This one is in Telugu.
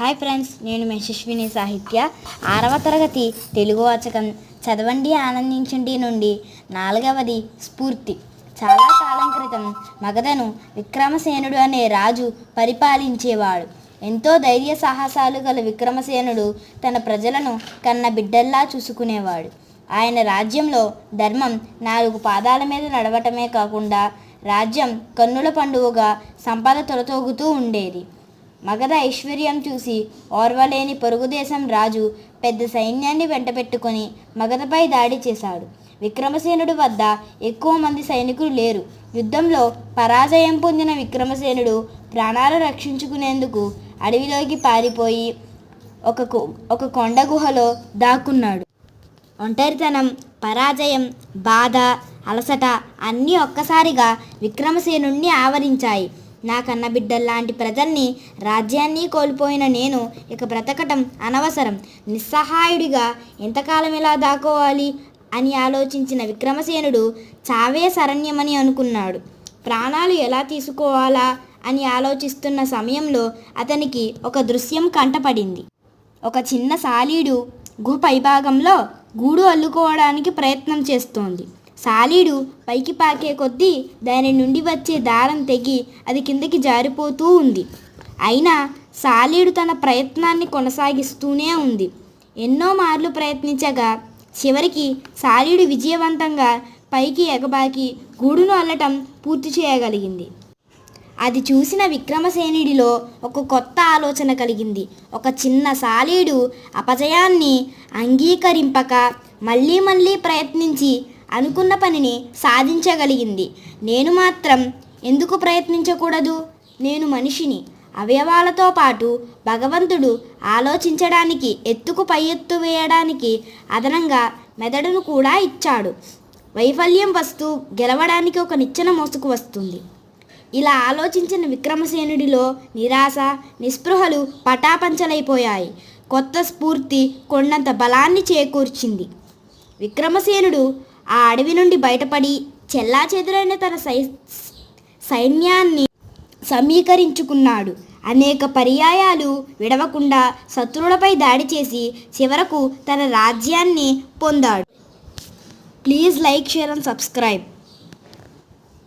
హాయ్ ఫ్రెండ్స్ నేను యశస్విని సాహిత్య. ఆరవ తరగతి తెలుగు వాచకం. చదవండి ఆనందించండి నుండి నాలుగవది స్ఫూర్తి. చాలా కాలం క్రితం మగధను విక్రమసేనుడు అనే రాజు పరిపాలించేవాడు. ఎంతో ధైర్య సాహసాలు గల విక్రమసేనుడు తన ప్రజలను కన్న బిడ్డల్లా చూసుకునేవాడు. ఆయన రాజ్యంలో ధర్మం నాలుగు పాదాల మీద నడవటమే కాకుండా రాజ్యం కన్నుల పండుగగా సంపద తొలతోగుతూ ఉండేది. మగధ ఐశ్వర్యం చూసి ఓర్వలేని పొరుగుదేశం రాజు పెద్ద సైన్యాన్ని వెంటబెట్టుకొని మగధపై దాడి చేశాడు. విక్రమసేనుడి వద్ద ఎక్కువ మంది సైనికులు లేరు. యుద్ధంలో పరాజయం పొందిన విక్రమసేనుడు ప్రాణాలు రక్షించుకునేందుకు అడవిలోకి పారిపోయి ఒక కొ- ఒక కొండ గుహలో దాక్కున్నాడు. ఒంటరితనం పరాజయం బాధ అలసట అన్నీ ఒక్కసారిగా విక్రమసేనుణ్ణి ఆవరించాయి. నా కన్న బిడ్డల్లాంటి ప్రజల్ని రాజ్యాన్ని కోల్పోయిన నేను ఇక బ్రతకటం అనవసరం. నిస్సహాయుడిగా ఎంతకాలం ఇలా దాకోవాలి అని ఆలోచించిన విక్రమసేనుడు చావే శరణ్యమని అనుకున్నాడు. ప్రాణాలు ఎలా తీసుకోవాలా అని ఆలోచిస్తున్న సమయంలో అతనికి ఒక దృశ్యం కంటపడింది. ఒక చిన్న సాలీడు గుహ పైభాగంలో గూడు అల్లుకోవడానికి ప్రయత్నం చేస్తోంది. సాలీడు పైకి పాకే కొద్దీ దాని నుండి వచ్చే దారం తెగి అది కిందకి జారిపోతూ ఉంది. అయినా సాలీడు తన ప్రయత్నాన్ని కొనసాగిస్తూనే ఉంది. ఎన్నో మార్లు ప్రయత్నించగా చివరికి సాలీడు విజయవంతంగా పైకి ఎగబాకి గూడును అల్లటం పూర్తి చేయగలిగింది. అది చూసిన విక్రమసేనుడిలో ఒక కొత్త ఆలోచన కలిగింది. ఒక చిన్న సాలీడు అపజయాన్ని అంగీకరింపక మళ్ళీ మళ్ళీ ప్రయత్నించి అనుకున్న పనిని సాధించగలిగింది. నేను మాత్రం ఎందుకు ప్రయత్నించకూడదు? నేను మనిషిని. అవయవాలతో పాటు భగవంతుడు ఆలోచించడానికి ఎత్తుకు పై ఎత్తు వేయడానికి అదనంగా మెదడును కూడా ఇచ్చాడు. వైఫల్యం వస్తూ గెలవడానికి ఒక నిచ్చెన మోసుకు వస్తుంది. ఇలా ఆలోచించిన విక్రమసేనుడిలో నిరాశ నిస్పృహలు పటాపంచలైపోయాయి. కొత్త స్ఫూర్తి కొండంత బలాన్ని చేకూర్చింది. విక్రమసేనుడు ఆ అడవి నుండి బయటపడి చెల్లాచెదురైన తన సై సైన్యాన్ని సమీకరించుకున్నాడు. అనేక పర్యాయాలు విడవకుండా శత్రువులపై దాడి చేసి చివరకు తన రాజ్యాన్ని పొందాడు. Please like share and subscribe.